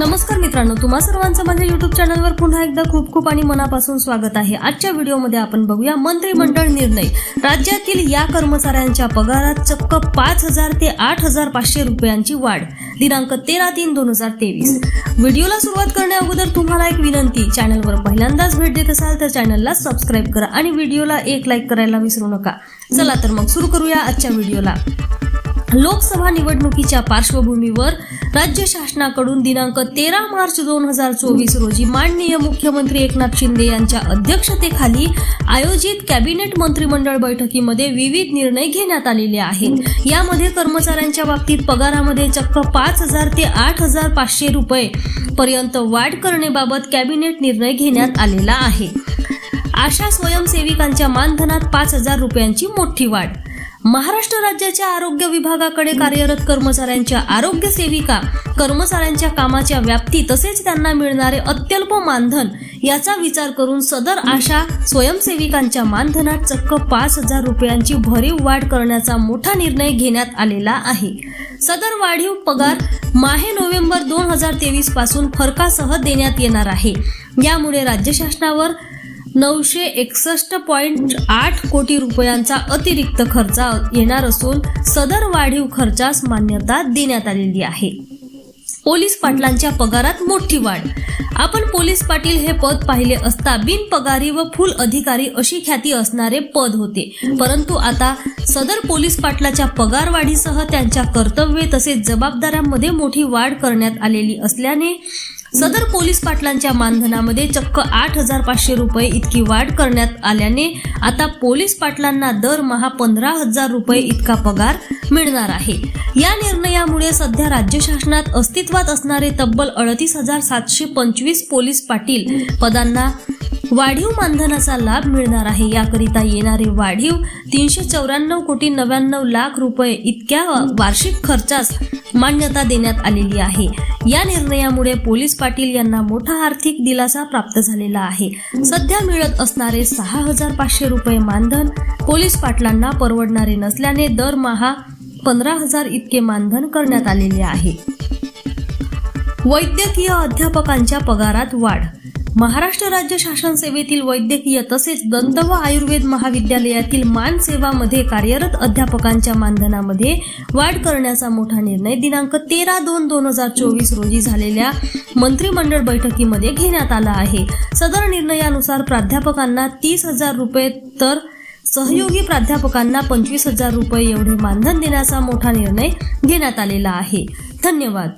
नमस्कार मित्रांनो तुम्हा सर्वांचं माझ्या युट्यूब चॅनलवर पुन्हा एकदा खूप खूप आणि मनापासून स्वागत आहे. आजच्या व्हिडिओमध्ये आपण बघूया मंत्रिमंडळ निर्णय. राज्यातील या कर्मचाऱ्यांच्या पगारात चक्क पाच हजार ते आठ हजार पाचशे रुपयांची वाढ. दिनांक तेरा तीन दोन हजार तेवीस. व्हिडिओला सुरुवात करण्या अगोदर तुम्हाला एक विनंती चॅनलवर पहिल्यांदाच भेट देत असाल तर चॅनलला सबस्क्राईब करा आणि व्हिडिओला एक लाईक करायला विसरू नका. चला तर मग सुरू करूया आजच्या व्हिडिओला. लोकसभा निवडणुकीच्या पार्श्वभूमीवर राज्य शासनाकडून दिनांक तेरा मार्च दोन हजार चोवीस रोजी माननीय मुख्यमंत्री एकनाथ शिंदे यांच्या अध्यक्षतेखाली आयोजित कॅबिनेट मंत्रिमंडळ बैठकीमध्ये विविध निर्णय घेण्यात आलेले आहेत. यामध्ये कर्मचाऱ्यांच्या बाबतीत पगारामध्ये चक्क पाच हजार ते आठ हजार पाचशे रुपये पर्यंत वाढ करण्याबाबत कॅबिनेट निर्णय घेण्यात आलेला आहे. आशा स्वयंसेविकांच्या मानधनात पाच हजार रुपयांची मोठी वाढ. महाराष्ट्र राज्याच्या आरोग्य विभागाकडे कार्यरत कर्मचाऱ्यांच्या आरोग्य सेविका कर्मचाऱ्यांच्या कामाच्या व्याप्ती तसेच त्यांना मिळणारे अत्यल्प मानधन याचा विचार करून सदर आशा स्वयंसेविकांच्या मानधनात चक्क पाच हजार रुपयांची भरीव वाढ करण्याचा मोठा निर्णय घेण्यात आलेला आहे. सदर वाढीव पगार माहे नोव्हेंबर दोन हजार तेवीसपासून फरकासह देण्यात येणार आहे. यामुळे राज्य शासनावर नऊशे एकसष्ट पॉईंट आठ कोटी रुपयांचा अतिरिक्त खर्च येणार असून सदर वाढीव खर्चास मान्यता देण्यात आलेली आहे. पोलीस पाटलांच्या पगारात मोठी वाढ. आपण पोलीस पाटील हे पद पाहिले असता बिनपगारी व फुल अधिकारी अशी ख्याती असणारे पद होते. परंतु आता सदर पोलीस पाटलाच्या पगार वाढीसह त्यांच्या कर्तव्ये तसेच जबाबदाऱ्यांमध्ये मोठी वाढ करण्यात आलेली असल्याने सदर पोलीस पाटलांच्या मानधनामध्ये चक्क आठ हजार पाचशे रुपये इतकी वाढ करण्यात आल्याने आता पोलीस पाटलांना दरमहा पंधरा हजार रुपये इतका पगार मिळणार आहे. या निर्णयामुळे सध्या राज्य शासनात अस्तित्वात असणारे तब्बल अडतीस हजार सातशे पंचवीस पोलीस पाटील पदांना वाढीव मानधनाचा लाभ मिळणार आहे. याकरिता येणारे वाढीव तीनशे चौऱ्याण्णव कोटी नव्याण्णव लाख रुपये इतक्या वार्षिक खर्चास मान्यता देण्यात आलेली आहे. या निर्णयामुळे पोलीस पाटील यांना मोठा आर्थिक दिलासा प्राप्त झालेला आहे. सध्या मिळत असणारे सहा हजार पाचशे रुपये मानधन पोलीस पाटलांना परवडणारे नसल्याने दरमहा पंधरा हजार इतके मानधन करण्यात आलेले आहे. वैद्यकीय अध्यापकांच्या पगारात वाढ महाराष्ट्र राज्य शासन सेवेतील वैद्यकीय तसेच दंत व आयुर्वेद महाविद्यालयातील मानसेवामध्ये कार्यरत अध्यापकांच्या मानधनामध्ये वाढ करण्याचा मोठा निर्णय दिनांक तेरा दोन दोन हजार चोवीस रोजी झालेल्या मंत्रिमंडळ बैठकीमध्ये घेण्यात आला आहे. सदर निर्णयानुसार प्राध्यापकांना तीस हजार रुपये तर सहयोगी प्राध्यापकांना पंचवीस हजार रुपये एवढे मानधन देण्याचा मोठा निर्णय घेण्यात आलेला आहे. धन्यवाद.